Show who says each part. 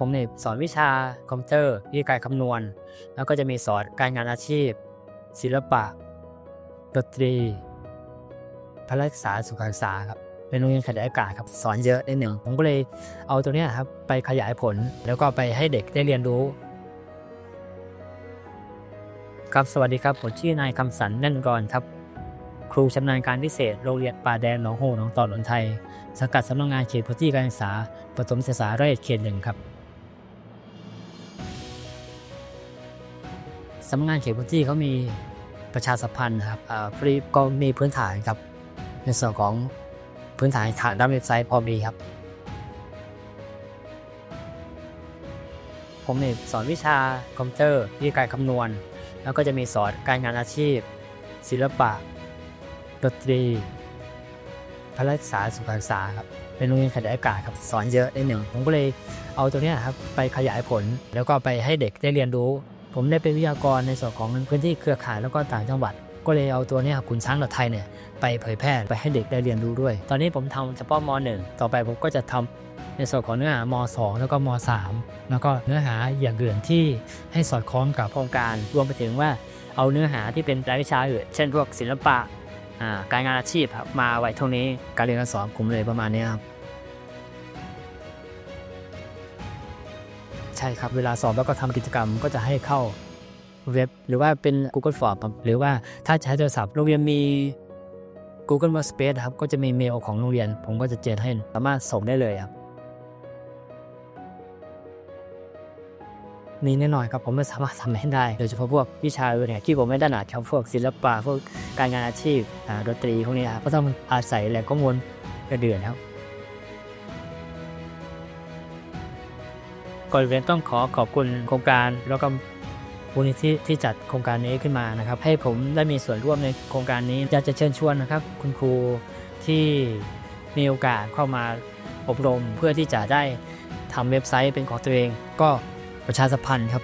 Speaker 1: ผมเนี่ยสอนวิชาคอมพิวเตอร์วิธีการคำนวณ แล้วก็จะมีสอนการงานอาชีพ ศิลปะดนตรีพละศึกษาสุขศึกษาครับเป็นโรงเรียนขยายอากาศครับสอนเยอะนิดหนึ่งผมก็เลยเอาตัวเนี้ยครับไปขยายผลแล้วก็ไปให้เด็กได้เรียนรู้ ครับสวัสดีครับผมชื่อนายคำสันแน่นกรครับ ครูชำนาญการพิเศษโรงเรียนป่าแดนหนองโฮหนองตอหนนไทยสังกัดสำนักงานเขตพื้นที่การศึกษาปฐมศึกษาร้อยเอ็ดเขตหนึ่งครับ สำนักงานเขตพื้นที่เขามีประชาสัมพันธ์ครับอ่าฟรีก็มีพื้นฐานครับในส่วนของพื้นฐานฐานด้านเว็บไซต์พอมีครับ ผมเนี่ยสอนวิชาคอมพิวเตอร์วิธีการคำนวณ แล้วก็จะมีสอนการงานอาชีพ ศิลปะดนตรีพละศึกษาสุขศึกษาครับเป็นโรงเรียนขยายอากาศครับสอนเยอะนิดหนึ่งผมก็เลยเอาตัวนี้ครับไปขยายผลแล้วก็ไปให้เด็กได้เรียนรู้ ผมได้เป็นวิทยากรในส่วนของพื้นที่เครือข่ายแล้วก็ต่างจังหวัด ก็เลยเอาตัวนี้ยขุนช้างดอทไทยเนี่ยไปเผยแพร่ไปให้เด็กได้เรียนรู้ด้วย ตอนนี้ผมทำเฉพาะม .1 ต่อไปผมก็จะทำในส่วนของเนื้อหาม2แล้วก็ม3แล้วก็เนื้อหาอย่างอื่นที่ให้สอดคล้องกับโครงการ รวมไปถึงว่าเอาเนื้อหาที่เป็นรายวิชาอื่น เช่นพวกศิลปะการงานอาชีพมาไว้เท่านี้การเรียนการสอนกลุ่มเลยประมาณนี้ครับ ใช่ครับ เวลาสอบแล้วก็ทำกิจกรรมก็จะให้เข้าเว็บ หรือว่าเป็น Google Form ครับหรือว่าถ้าใช้โทรศัพท์โรงเรียนมี Google Workspace ครับ ก็จะมีเมลของโรงเรียน ผมก็จะเจนให้สามารถส่งได้เลยครับมีแน่นอนครับผมไม่สามารถทำให้ได้ โดยเฉพาะพวกวิชาอื่นเนี่ยที่ผมไม่ถนัดครับพวกศิลปะพวกการงานอาชีพดนตรีพวกนี้ครับก็ต้องอาศัยแหล่งข้อมูลกระเดือนครับ ก่อนอื่นต้องขอขอบคุณโครงการแล้วก็มูลนิธิที่จัดโครงการนี้ขึ้นมานะครับ ให้ผมได้มีส่วนร่วมในโครงการนี้อยากจะเชิญชวนนะครับ คุณครูที่มีโอกาสเข้ามาอบรมเพื่อที่จะได้ทำเว็บไซต์เป็นของตัวเอง ก็ประชาสัมพันธ์ครับ